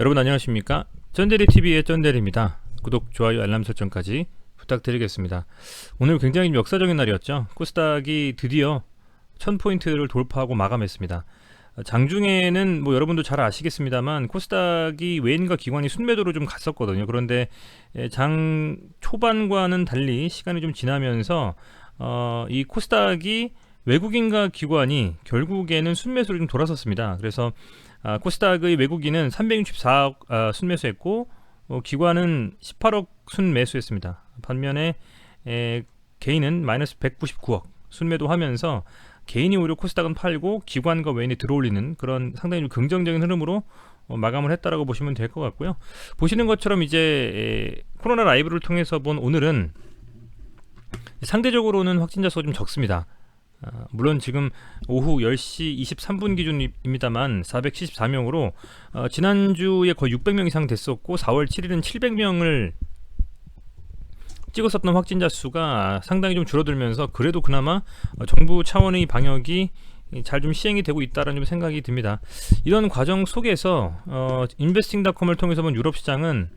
여러분 안녕하십니까? 쩐데리TV의 쩐데리입니다. 구독, 좋아요, 알람 설정까지 부탁드리겠습니다. 오늘 굉장히 역사적인 날이었죠. 코스닥이 드디어 1000포인트를 돌파하고 마감했습니다. 장중에는 뭐 여러분도 잘 아시겠습니다만 코스닥이 외인과 기관이 순매도로 좀 갔었거든요. 그런데 예, 장 초반과는 달리 시간이 좀 지나면서 어, 이 코스닥이 외국인과 기관이 결국에는 순매수로 좀 돌아섰습니다. 그래서 아, 코스닥의 외국인은 364억 아, 순매수했고 어, 기관은 18억 순매수했습니다. 반면에 에, 개인은 마이너스 199억 순매도 하면서 개인이 오히려 코스닥은 팔고 기관과 외인이 들어올리는 그런 상당히 좀 긍정적인 흐름으로 어, 마감을 했다라고 보시면 될 것 같고요. 보시는 것처럼 이제 에, 코로나 라이브를 통해서 본 오늘은 상대적으로는 확진자 수가 좀 적습니다. 아, 물론 지금 오후 10시 23분 기준입니다만 474명으로 어, 지난주에 거의 600명 이상 됐었고 4월 7일은 700명을 찍었었던 확진자 수가 상당히 좀 줄어들면서 그래도 그나마 어, 정부 차원의 방역이 잘 좀 시행이 되고 있다는 좀 생각이 듭니다. 이런 과정 속에서 어, 인베스팅닷컴을 통해서 본 유럽 시장은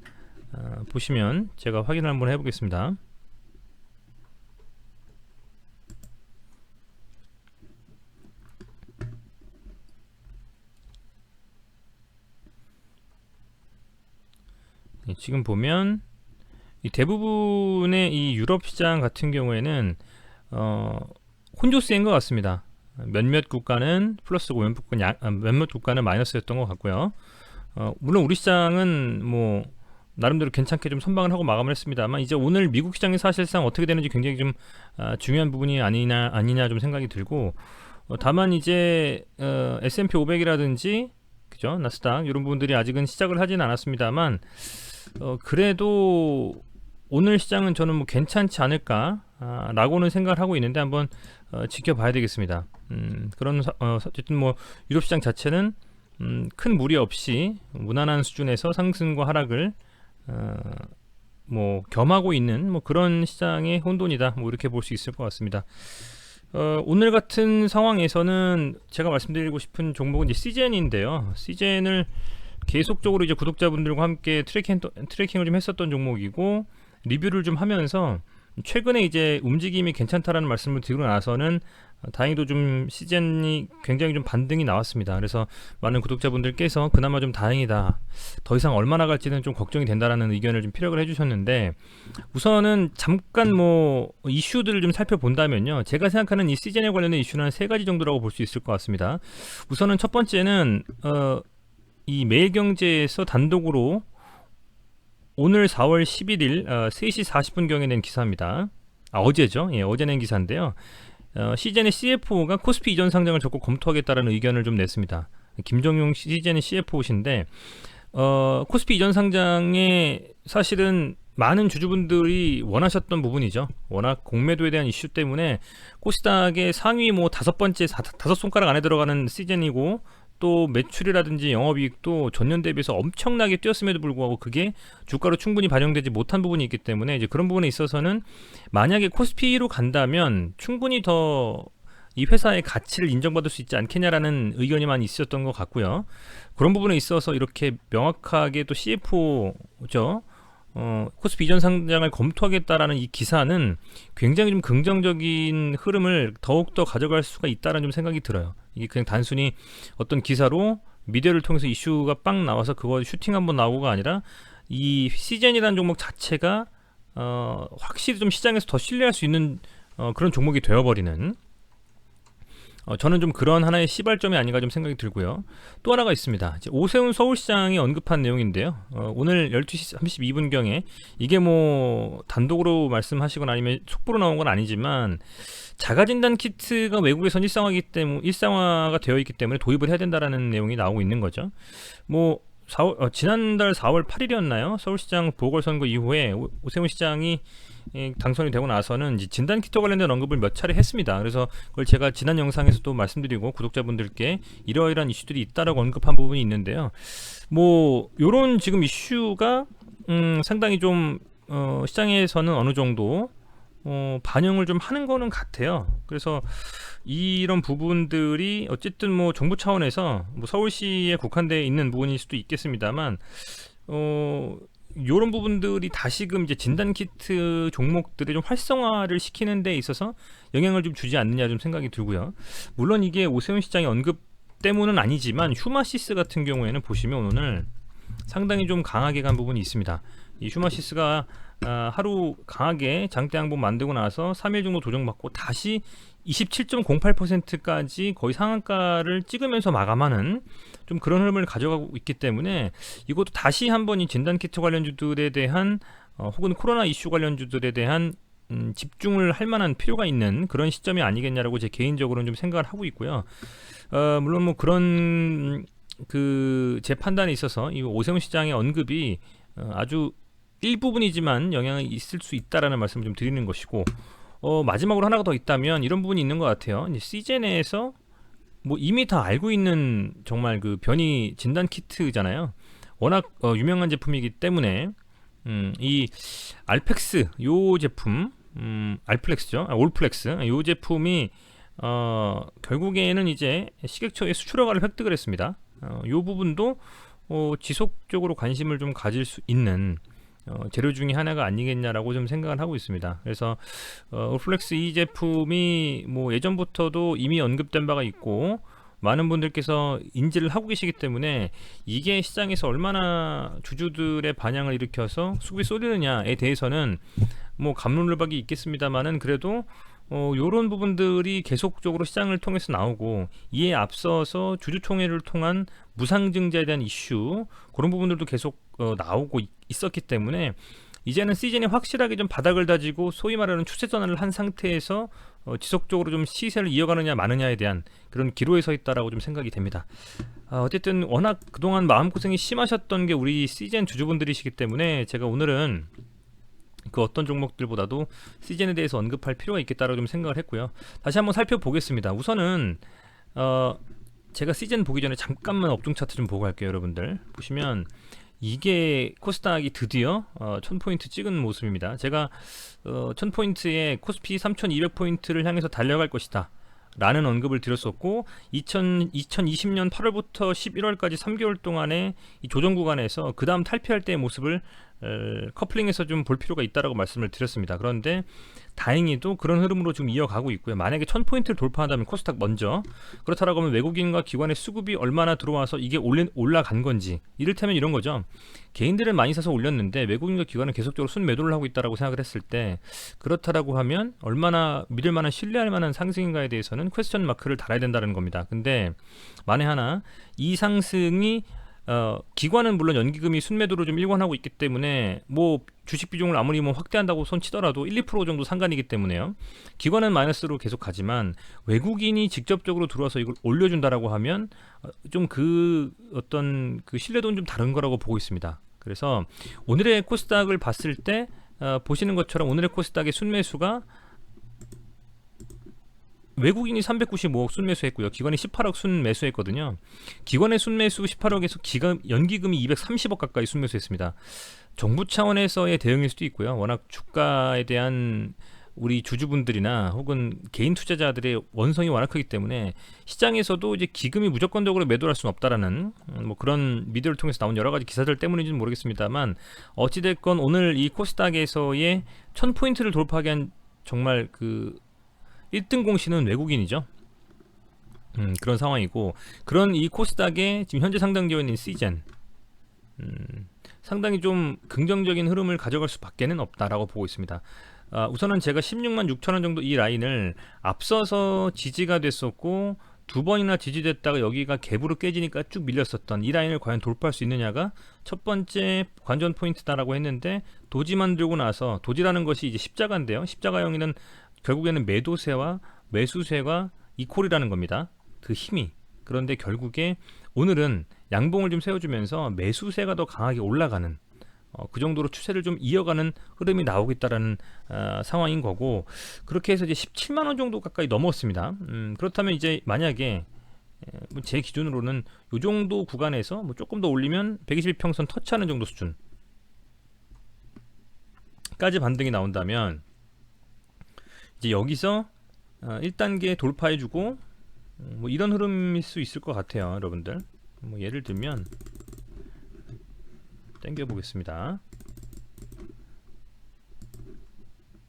어, 보시면 제가 확인을 한번 해보겠습니다. 지금 보면 이 대부분의 이 유럽 시장 같은 경우에는 어, 혼조세인 것 같습니다. 몇몇 국가는 플러스고 몇몇 국가는, 양, 아, 몇몇 국가는 마이너스였던 것 같고요. 어, 물론 우리 시장은 뭐 나름대로 괜찮게 좀 선방을 하고 마감을 했습니다만 이제 오늘 미국 시장이 사실상 어떻게 되는지 굉장히 좀 아, 중요한 부분이 아니냐 아니냐 좀 생각이 들고 어, 다만 이제 어, S&P 500이라든지 그죠 나스닥 이런 부분들이 아직은 시작을 하진 않았습니다만 어, 그래도 오늘 시장은 저는 뭐 괜찮지 않을까 아, 라고는 생각을 하고 있는데 한번 어, 지켜봐야 되겠습니다. 음, 그런 사- 어, 어쨌든 뭐 유럽 시장 자체는 음, 큰 무리 없이 무난한 수준에서 상승과 하락을 어, 뭐 겸하고 있는 뭐 그런 시장의 혼돈이다 뭐 이렇게 볼 수 있을 것 같습니다. 어, 오늘 같은 상황에서는 제가 말씀드리고 싶은 종목은 이제 시젠인데요. 시젠을 계속적으로 이제 구독자분들과 함께 트래킹, 트래킹을 좀 했었던 종목이고 리뷰를 좀 하면서 최근에 이제 움직임이 괜찮다라는 말씀을 드리고 나서는 다행히도 좀 시즌이 굉장히 좀 반등이 나왔습니다. 그래서 많은 구독자분들께서 그나마 좀 다행이다. 더 이상 얼마나 갈지는 좀 걱정이 된다라는 의견을 좀 피력을 해주셨는데 우선은 잠깐 뭐 이슈들을 좀 살펴본다면요. 제가 생각하는 이 시즌에 관련된 이슈는 한 세 가지 정도라고 볼 수 있을 것 같습니다. 우선은 첫 번째는 어, 이 매일경제에서 단독으로 오늘 4월 11일 어, 3시 40분경에 낸 기사입니다. 아, 어제죠. 예, 어제 낸 기사인데요. 어, 시젠의 CFO가 코스피 이전 상장을 적극 검토하겠다라는 의견을 좀 냈습니다. 김정용 시젠의 CFO신데 어, 코스피 이전 상장에 사실은 많은 주주분들이 원하셨던 부분이죠. 워낙 공매도에 대한 이슈 때문에 코스닥의 상위 뭐 다섯 번째 사- 다섯 손가락 안에 들어가는 시즌이고 또 매출이라든지 영업이익도 전년 대비해서 엄청나게 뛰었음에도 불구하고 그게 주가로 충분히 반영되지 못한 부분이 있기 때문에 이제 그런 부분에 있어서는 만약에 코스피로 간다면 충분히 더 이 회사의 가치를 인정받을 수 있지 않겠냐라는 의견이 많이 있었던 것 같고요. 그런 부분에 있어서 이렇게 명확하게 또 CFO죠. 어, 코스피 이전 상장을 검토하겠다라는 이 기사는 굉장히 좀 긍정적인 흐름을 더욱더 가져갈 수가 있다는 좀 생각이 들어요. 이게 그냥 단순히 어떤 기사로 미디어를 통해서 이슈가 빵 나와서 그거 슈팅 한번 나오고가 아니라 이 시젠이라는 종목 자체가 어, 확실히 좀 시장에서 더 신뢰할 수 있는 어, 그런 종목이 되어버리는 어, 저는 좀 그런 하나의 시발점이 아닌가 좀 생각이 들고요. 또 하나가 있습니다. 오세훈 서울시장이 언급한 내용인데요. 어, 오늘 12시 32분경에 이게 뭐 단독으로 말씀하시거나 아니면 속보로 나온 건 아니지만 자가진단 키트가 외국에선 일상화기 때문에 일상화가 되어 있기 때문에 도입을 해야 된다라는 내용이 나오고 있는 거죠. 뭐 4월, 어, 지난달 4월 8일이었나요? 서울시장 보궐선거 이후에 오- 오세훈 시장이 예, 당선이 되고 나서는 진단 키트 관련된 언급을 몇 차례 했습니다. 그래서 그걸 제가 지난 영상에서도 말씀드리고 구독자분들께 이러이러한 이슈들이 있다라고 언급한 부분이 있는데요. 뭐 요런 지금 이슈가 음, 상당히 좀 어, 시장에서는 어느 정도 어, 반영을 좀 하는 거는 같아요. 그래서 이런 부분들이 어쨌든 뭐 정부 차원에서 뭐 서울시에 국한되어 있는 부분일 수도 있겠습니다만 어 요런 부분들이 다시금 이제 진단 키트 종목들의 좀 활성화를 시키는 데 있어서 영향을 좀 주지 않느냐 좀 생각이 들고요. 물론 이게 오세훈 시장의 언급 때문은 아니지만 휴마시스 같은 경우에는 보시면 오늘 상당히 좀 강하게 간 부분이 있습니다. 이 휴마시스가 아, 하루 강하게 장대 항복 만들고 나서 3일 정도 조정받고 다시 27.08%까지 거의 상한가를 찍으면서 마감하는 좀 그런 흐름을 가져가고 있기 때문에 이것도 다시 한번 이 진단키트 관련주들에 대한 어, 혹은 코로나 이슈 관련주들에 대한 음, 집중을 할 만한 필요가 있는 그런 시점이 아니겠냐라고 제 개인적으로는 좀 생각을 하고 있고요. 어, 물론 뭐 그런 그 제 판단에 있어서 이 오세훈 시장의 언급이 어, 아주 일부분이지만 영향이 있을 수 있다라는 말씀을 좀 드리는 것이고 어, 마지막으로 하나가 더 있다면 이런 부분이 있는 것 같아요. 이제 시제 내에서 뭐 이미 다 알고 있는 정말 그 변이 진단 키트잖아요. 워낙 어, 유명한 제품이기 때문에 음, 이 알펙스 요 제품 음, 알플렉스죠. 아, 올플렉스 요 제품이 어, 결국에는 이제 식약처의 수출 허가를 획득을 했습니다. 어, 요 부분도 어, 지속적으로 관심을 좀 가질 수 있는 어, 재료 중에 하나가 아니겠냐라고 좀 생각을 하고 있습니다. 그래서 어, 플렉스 이 제품이 뭐 예전부터도 이미 언급된 바가 있고 많은 분들께서 인지를 하고 계시기 때문에 이게 시장에서 얼마나 주주들의 반향을 일으켜서 수급이 쏠리느냐에 대해서는 뭐 감론을박이 있겠습니다만은 그래도 어, 요런 부분들이 계속적으로 시장을 통해서 나오고 이에 앞서서 주주총회를 통한 무상증자에 대한 이슈 그런 부분들도 계속 어, 나오고 있 었기 때문에 이제는 시즌이 확실하게 좀 바닥을 다지고 소위 말하는 추세 전환을 한 상태에서 어, 지속적으로 좀 시세를 이어가느냐 마느냐에 대한 그런 기로에 서 있다라고 좀 생각이 됩니다. 아, 어쨌든 워낙 그동안 마음고생이 심하셨던 게 우리 시즌 주주분들이시기 때문에 제가 오늘은 그 어떤 종목들보다도 시즌에 대해서 언급할 필요가 있겠다라고 좀 생각을 했고요. 다시 한번 살펴보겠습니다. 우선은 어, 제가 시즌 보기 전에 잠깐만 업종 차트 좀 보고 갈게요, 여러분들. 보시면 이게 코스닥이 드디어 어, 1000포인트 찍은 모습입니다. 제가 어, 1000포인트에 코스피 3200포인트를 향해서 달려갈 것이다. 라는 언급을 드렸었고 2000, 2020년 8월부터 11월까지 3개월 동안의 이 조정 구간에서 그 다음 탈피할 때의 모습을 커플링해서 좀 볼 필요가 있다라고 말씀을 드렸습니다. 그런데 다행히도 그런 흐름으로 지금 이어가고 있고요. 만약에 1000포인트를 돌파한다면 코스닥 먼저 그렇다라고 하면 외국인과 기관의 수급이 얼마나 들어와서 이게 올린, 올라간 건지 이를테면 이런 거죠. 개인들은 많이 사서 올렸는데 외국인과 기관은 계속적으로 순매도를 하고 있다라고 생각을 했을 때 그렇다라고 하면 얼마나 믿을 만한 신뢰할 만한 상승인가에 대해서는 퀘스천 마크를 달아야 된다는 겁니다. 근데 만에 하나 이 상승이 어, 기관은 물론 연기금이 순매도로 좀 일관하고 있기 때문에 뭐 주식 비중을 아무리 뭐 확대한다고 손 치더라도 1, 2% 정도 상관이기 때문에요. 기관은 마이너스로 계속 가지만 외국인이 직접적으로 들어와서 이걸 올려준다라고 하면 어, 좀그 어떤 그 신뢰도는 좀 다른 거라고 보고 있습니다. 그래서 오늘의 코스닥을 봤을 때 어, 보시는 것처럼 오늘의 코스닥의 순매수가 외국인이 395억 순매수했고요. 기관이 18억 순매수했거든요. 기관의 순매수 18억에서 기금 연기금이 230억 가까이 순매수했습니다. 정부 차원에서의 대응일 수도 있고요. 워낙 주가에 대한 우리 주주분들이나 혹은 개인 투자자들의 원성이 워낙 크기 때문에 시장에서도 이제 기금이 무조건적으로 매도할 수는 없다라는 뭐 그런 미디어를 통해서 나온 여러 가지 기사들 때문인지는 모르겠습니다만 어찌됐건 오늘 이 코스닥에서의 1000포인트를 돌파하기 한 정말 그 1등 공신은 외국인이죠. 음, 그런 상황이고 그런 이 코스닥에 지금 현재 상당되어 있는 시젠 음, 상당히 좀 긍정적인 흐름을 가져갈 수밖에는 없다라고 보고 있습니다. 아, 우선은 제가 16만 6천 원 정도 이 라인을 앞서서 지지가 됐었고 두 번이나 지지됐다가 여기가 갭으로 깨지니까 쭉 밀렸었던 이 라인을 과연 돌파할 수 있느냐가 첫 번째 관전 포인트다라고 했는데 도지 만들고 나서 도지라는 것이 이제 십자가인데요. 십자가형이는 결국에는 매도세와 매수세가 이콜이라는 겁니다. 그 힘이. 그런데 결국에 오늘은 양봉을 좀 세워주면서 매수세가 더 강하게 올라가는 어, 그 정도로 추세를 좀 이어가는 흐름이 나오겠다라는 어, 상황인 거고 그렇게 해서 이제 17만 원 정도 가까이 넘었습니다. 음, 그렇다면 이제 만약에 뭐제 기준으로는 이 정도 구간에서 뭐 조금 더 올리면 121평선 터치하는 정도 수준까지 반등이 나온다면 이제 여기서 어, 1단계 돌파해주고 음, 뭐 이런 흐름일 수 있을 것 같아요, 여러분들. 뭐 예를 들면 땡겨 보겠습니다.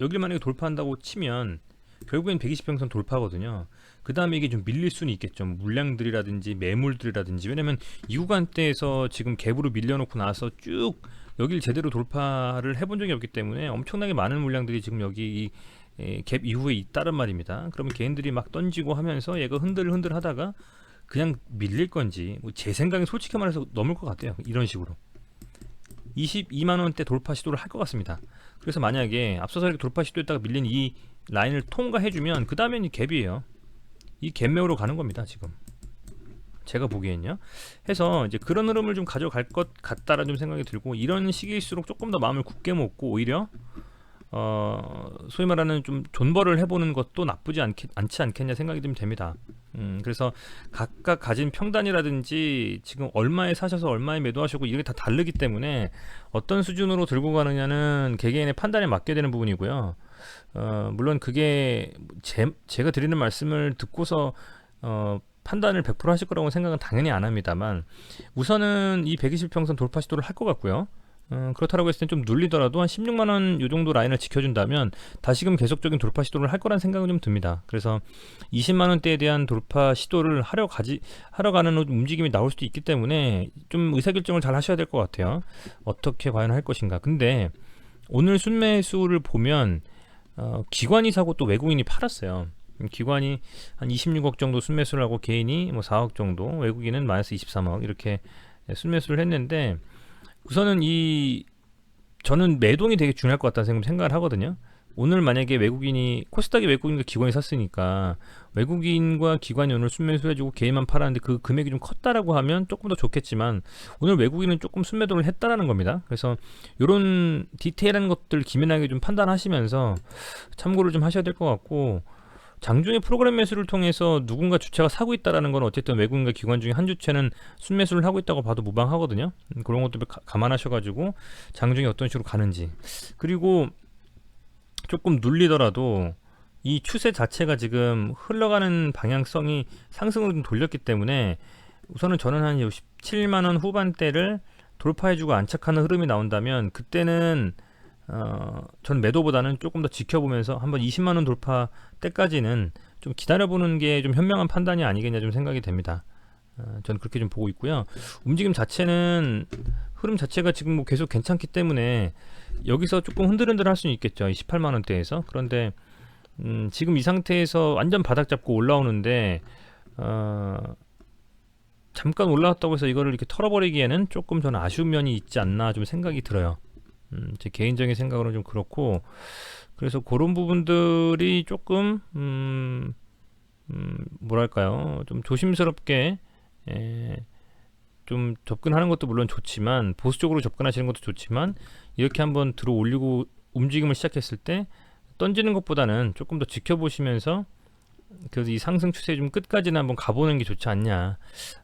여기를 만약에 돌파한다고 치면 결국엔 120평선 돌파거든요. 그 다음에 이게 좀 밀릴 수는 있겠죠. 물량들이라든지 매물들이라든지 왜냐면 이 구간대에서 지금 갭으로 밀려놓고 나서 쭉 여기를 제대로 돌파를 해본 적이 없기 때문에 엄청나게 많은 물량들이 지금 여기 갭 이후에 있다는 말입니다. 그러면 개인들이 막 던지고 하면서 얘가 흔들흔들 하다가 그냥 밀릴 건지 뭐 제 생각에 솔직히 말해서 넘을 것 같아요. 이런 식으로 22만 원대 돌파 시도를 할 것 같습니다. 그래서 만약에 앞서서 이렇게 돌파 시도했다가 밀린 이 라인을 통과해주면 그 다음엔 이 갭이에요. 이 갭매우로 가는 겁니다. 지금 제가 보기엔요. 해서 이제 그런 흐름을 좀 가져갈 것 같다라는 좀 생각이 들고 이런 시기일수록 조금 더 마음을 굳게 먹고 오히려 어, 소위 말하는 좀 존버를 해보는 것도 나쁘지 않겠, 않지 않겠냐 생각이 좀 됩니다. 음, 그래서 각각 가진 평단이라든지 지금 얼마에 사셔서 얼마에 매도하시고 이게 다 다르기 때문에 어떤 수준으로 들고 가느냐는 개개인의 판단에 맡게 되는 부분이고요. 어, 물론 그게 제, 제가 드리는 말씀을 듣고서 어, 판단을 100% 하실 거라고 생각은 당연히 안 합니다만 우선은 이 120평선 돌파 시도를 할 것 같고요. 어, 그렇다고 했을 때좀 눌리더라도 한 16만 원 요 정도 라인을 지켜준다면 다시금 계속적인 돌파 시도를 할 거란 생각은 좀 듭니다. 그래서 20만 원대에 대한 돌파 시도를 하려 가지 하러 가는 움직임이 나올 수도 있기 때문에 좀 의사결정을 잘 하셔야 될 것 같아요. 어떻게 과연 할 것인가. 근데 오늘 순매수를 보면 어, 기관이 사고 또 외국인이 팔았어요. 기관이 한 26억 정도 순매수를 하고 개인이 뭐 4억 정도, 외국인은 마이너스 23억 이렇게 순매수를 했는데 우선은 이 저는 매동이 되게 중요할 것 같다는 생각을 하거든요. 오늘 만약에 외국인이 코스닥의 외국인과 기관이 샀으니까 외국인과 기관이 오늘 순매수 해주고 개인만 팔았는데 그 금액이 좀 컸다라고 하면 조금 더 좋겠지만 오늘 외국인은 조금 순매도를 했다라는 겁니다. 그래서 이런 디테일한 것들 기민하게 좀 판단하시면서 참고를 좀 하셔야 될 것 같고 장중에 프로그램 매수를 통해서 누군가 주체가 사고 있다라는 건 어쨌든 외국인과 기관 중에 한 주체는 순매수를 하고 있다고 봐도 무방하거든요. 음, 그런 것도 감안하셔가지고 장중에 어떤 식으로 가는지 그리고 조금 눌리더라도 이 추세 자체가 지금 흘러가는 방향성이 상승으로 좀 돌렸기 때문에 우선은 저는 한 17만 원 후반대를 돌파해주고 안착하는 흐름이 나온다면 그때는 어, 전 매도보다는 조금 더 지켜보면서 한번 20만 원 돌파 때까지는 좀 기다려보는 게 좀 현명한 판단이 아니겠냐 좀 생각이 됩니다. 어, 저는 그렇게 좀 보고 있고요. 움직임 자체는 흐름 자체가 지금 뭐 계속 괜찮기 때문에 여기서 조금 흔들흔들 할 수는 있겠죠. 18만 원대에서 그런데 음, 지금 이 상태에서 완전 바닥 잡고 올라오는데 어, 잠깐 올라왔다고 해서 이거를 이렇게 털어버리기에는 조금 저는 아쉬운 면이 있지 않나 좀 생각이 들어요. 음, 제 개인적인 생각으로는 좀 그렇고 그래서 그런 부분들이 조금 음, 음, 뭐랄까요 좀 조심스럽게 에, 좀 접근하는 것도 물론 좋지만 보수적으로 접근하시는 것도 좋지만 이렇게 한번 들어 올리고 움직임을 시작했을 때 던지는 것보다는 조금 더 지켜보시면서 그래서 이 상승 추세 좀 끝까지는 한번 가보는 게 좋지 않냐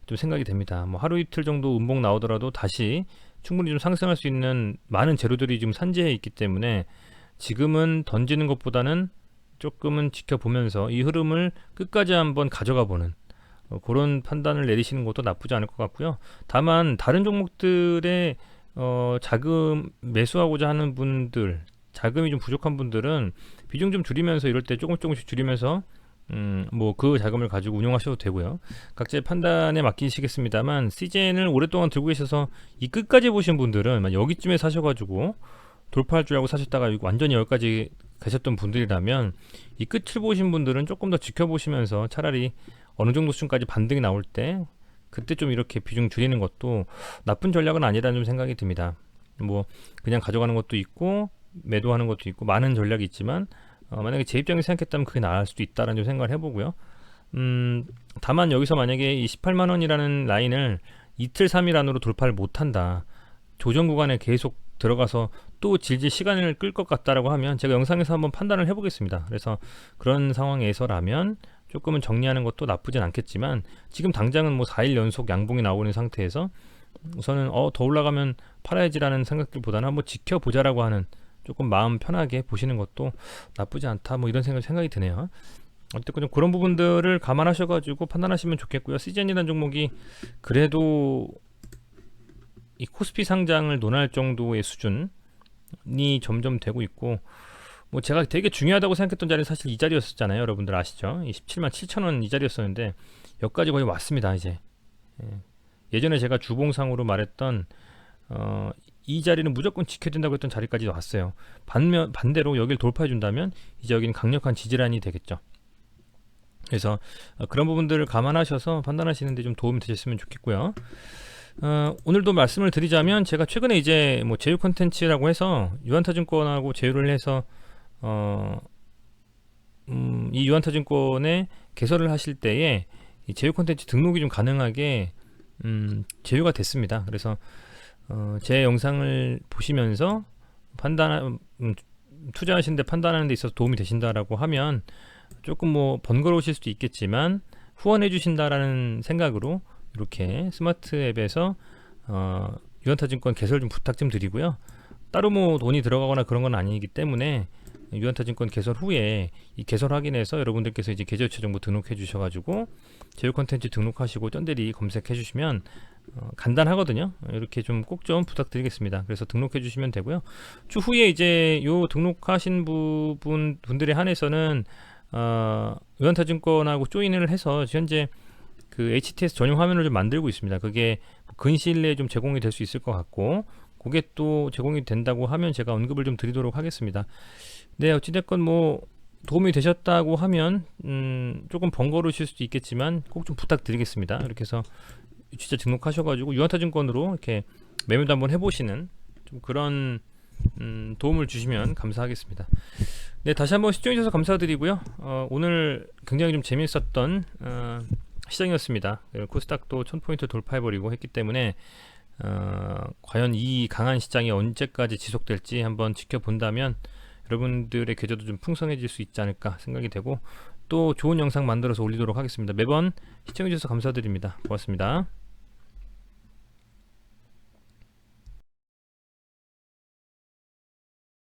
좀 생각이 됩니다. 뭐 하루 이틀 정도 음봉 나오더라도 다시 충분히 좀 상승할 수 있는 많은 재료들이 지금 산재해 있기 때문에 지금은 던지는 것보다는 조금은 지켜보면서 이 흐름을 끝까지 한번 가져가 보는 어, 그런 판단을 내리시는 것도 나쁘지 않을 것 같고요. 다만 다른 종목들의 어, 자금 매수하고자 하는 분들, 자금이 좀 부족한 분들은 비중 좀 줄이면서 이럴 때 조금 조금씩 줄이면서 음, 뭐 그 자금을 가지고 운영하셔도 되고요. 각자의 판단에 맡기시겠습니다만 CJN을 오랫동안 들고 계셔서 이 끝까지 보신 분들은 여기쯤에 사셔가지고 돌파할 줄 알고 사셨다가 완전히 여기까지 가셨던 분들이라면 이 끝을 보신 분들은 조금 더 지켜보시면서 차라리 어느 정도 수준까지 반등이 나올 때 그때 좀 이렇게 비중 줄이는 것도 나쁜 전략은 아니라는 좀 생각이 듭니다. 뭐 그냥 가져가는 것도 있고 매도하는 것도 있고 많은 전략이 있지만 어, 만약에 제 입장에서 생각했다면 그게 나을 수도 있다라는 좀 생각을 해보고요. 음, 다만 여기서 만약에 이 18만 원이라는 라인을 이틀 3일 안으로 돌파를 못한다. 조정 구간에 계속 들어가서 또 질질 시간을 끌 것 같다라고 하면 제가 영상에서 한번 판단을 해보겠습니다. 그래서 그런 상황에서라면 조금은 정리하는 것도 나쁘진 않겠지만 지금 당장은 뭐 4일 연속 양봉이 나오는 상태에서 우선은 어 더 올라가면 팔아야지라는 생각들보다는 한번 지켜보자라고 하는 조금 마음 편하게 보시는 것도 나쁘지 않다 뭐 이런 생각 생각이 드네요. 어쨌든 좀 그런 부분들을 감안하셔가지고 판단하시면 좋겠고요. 시즌이라는 종목이 그래도 이 코스피 상장을 논할 정도의 수준이 점점 되고 있고 뭐 제가 되게 중요하다고 생각했던 자리는 사실 이 자리였었잖아요. 여러분들 아시죠? 27만 7천 원 이 자리였었는데 여기까지 거의 왔습니다. 이제 예. 예전에 제가 주봉상으로 말했던 어, 이 자리는 무조건 지켜야 된다고 했던 자리까지 왔어요. 반면 반대로 여기를 돌파해 준다면 이제 여기는 강력한 지지란이 되겠죠. 그래서 어, 그런 부분들을 감안하셔서 판단하시는데 좀 도움이 되셨으면 좋겠고요. 어, 오늘도 말씀을 드리자면 제가 최근에 이제 뭐 제휴 컨텐츠라고 해서 유한타증권하고 제휴를 해서 어, 음, 이 유한타증권에 개설을 하실 때에 이 제휴 컨텐츠 등록이 좀 가능하게 음, 제휴가 됐습니다. 그래서 어, 제 영상을 보시면서 판단 음, 투자하시는데 판단하는 데 있어서 도움이 되신다라고 하면 조금 뭐 번거로우실 수도 있겠지만 후원해 주신다라는 생각으로 이렇게 스마트 앱에서 어, 유한타증권 개설 좀 부탁 좀 드리고요. 따로 뭐 돈이 들어가거나 그런 건 아니기 때문에 유한타증권 개설 후에 이 개설 확인해서 여러분들께서 이제 계좌이체 정보 등록해 주셔가지고 제휴 컨텐츠 등록하시고 쩐대리 검색해 주시면 어, 간단하거든요. 이렇게 좀꼭좀 부탁드리겠습니다. 그래서 등록해 주시면 되고요. 추후에 이제 요 등록하신 부분 분들에 한해서는 어, 유한타증권하고 조인을 해서 현재 그 HTS 전용 화면을 좀 만들고 있습니다. 그게 근시일 내에 좀 제공이 될 수 있을 것 같고 그게 또 제공이 된다고 하면 제가 언급을 좀 드리도록 하겠습니다. 네, 어찌됐건 뭐 도움이 되셨다고 하면 음, 조금 번거로우실 수도 있겠지만 꼭 좀 부탁드리겠습니다. 이렇게 해서 진짜 등록하셔가지고 유한타증권으로 이렇게 매매도 한번 해보시는 좀 그런 음, 도움을 주시면 감사하겠습니다. 네, 다시 한번 시청해주셔서 감사드리고요. 어, 오늘 굉장히 좀 재밌었던 어, 시장이었습니다. 그 코스닥도 1000포인트 돌파해버리고 했기 때문에 어, 과연 이 강한 시장이 언제까지 지속될지 한번 지켜본다면 여러분들의 계좌도 좀 풍성해질 수 있지 않을까 생각이 되고 또 좋은 영상 만들어서 올리도록 하겠습니다. 매번 시청해주셔서 감사드립니다. 고맙습니다.